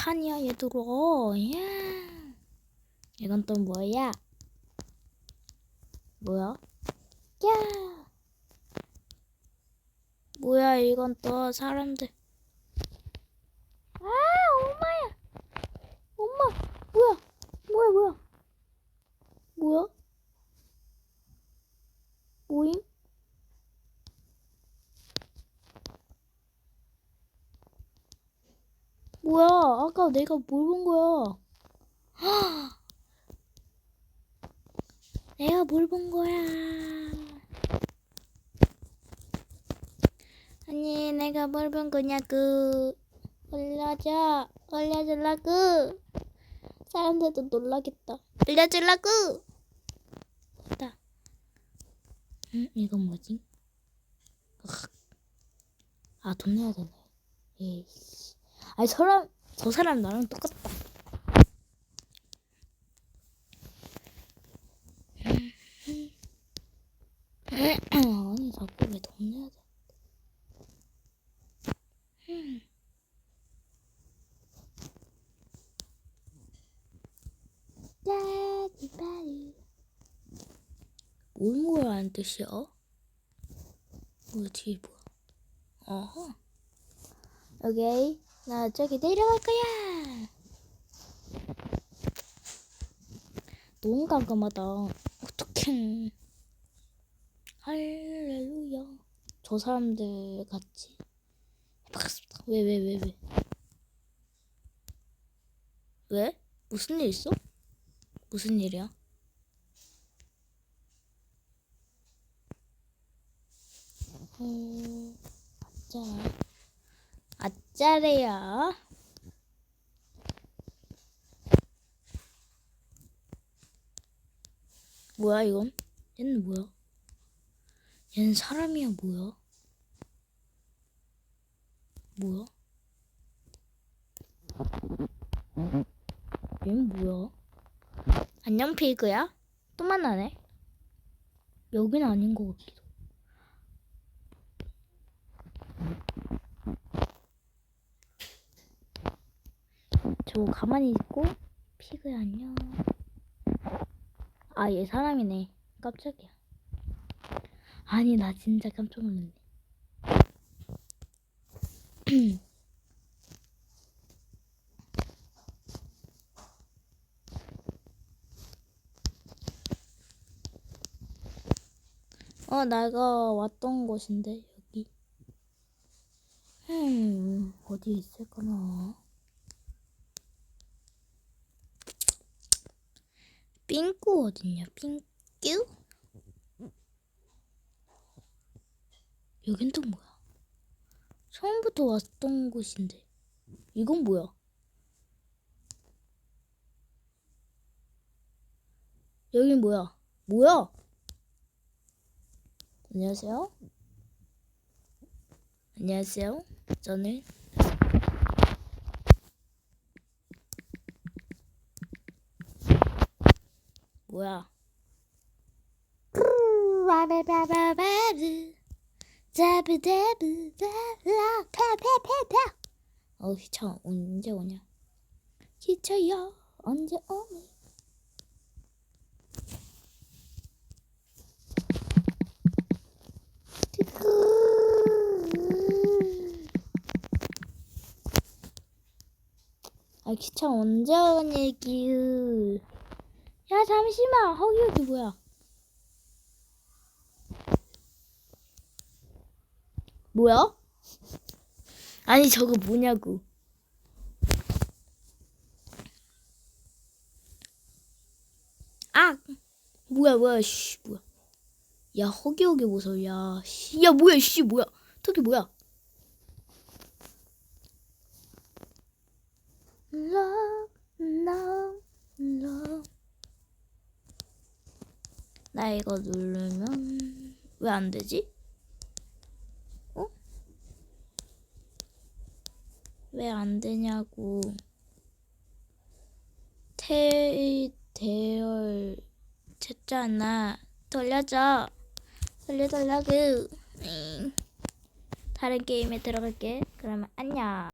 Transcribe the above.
폭탄이야 얘들아. 야. 이건 또 뭐야? 뭐야? 야. 뭐야 이건 또 사람들. 아 엄마야. 엄마 뭐야? 뭐야 뭐야? 뭐야? 뭐임? 뭐야? 아까 내가 뭘 본 거야? 내가 뭘 본 거야? 아니, 내가 뭘 본 거냐고. 알려줘. 알려주려고. 사람들도 놀라겠다. 알려주려고. 됐다. 응? 이건 뭐지? 아, 돈 내야 되네. 에이씨. 아니, 사람, 저 사람 나랑 똑같다. 아니, 자꾸 왜돈 내야 돼? 짜지바리. 뭘 뭐라는 뜻이야? 뭐야, 뒤에 뭐야? 어허. 오케이. 나 저기 내려갈 거야. 너무 깜깜하다. 어떡해. 할렐루야. 저 사람들 같이 해보겠습니다. 왜, 왜, 왜, 왜? 왜? 무슨 일 있어? 무슨 일이야? 어, 아짜. 아 짜래요. 뭐야 이건? 얘는 뭐야? 얘는 사람이야 뭐야? 뭐야? 얘는 뭐야? 안녕 피그야? 또 만나네? 여긴 아닌 것 같기도. 저 가만히 있고 피그야 안녕. 아 얘 사람이네. 깜짝이야. 아니 나 진짜 깜짝 놀랐네. 어 내가 왔던 곳인데 여기. 음 어디 있을까나. 삥꾸 어딨냐? 삥꾸? 여긴 또 뭐야? 처음부터 왔던 곳인데 이건 뭐야? 여긴 뭐야? 뭐야? 안녕하세요. 안녕하세요. 저는 뭐야? 어 기차 언제 오냐? 기차야 언제 오니? 아 기차 언제 오니 기 야 잠시만 허기 여기 뭐야? 뭐야? 아니 저거 뭐냐고? 아 뭐야 뭐야 씨 뭐야? 야 허기 허기 무서워 야 씨. 야 뭐야 씨 뭐야? 저기 뭐야? 나 이거 누르면 왜 안 되지? 어? 왜 안 되냐고. 테 대열 됐잖아. 돌려줘. 돌려 달라고. 응. 다른 게임에 들어갈게. 그러면 안녕.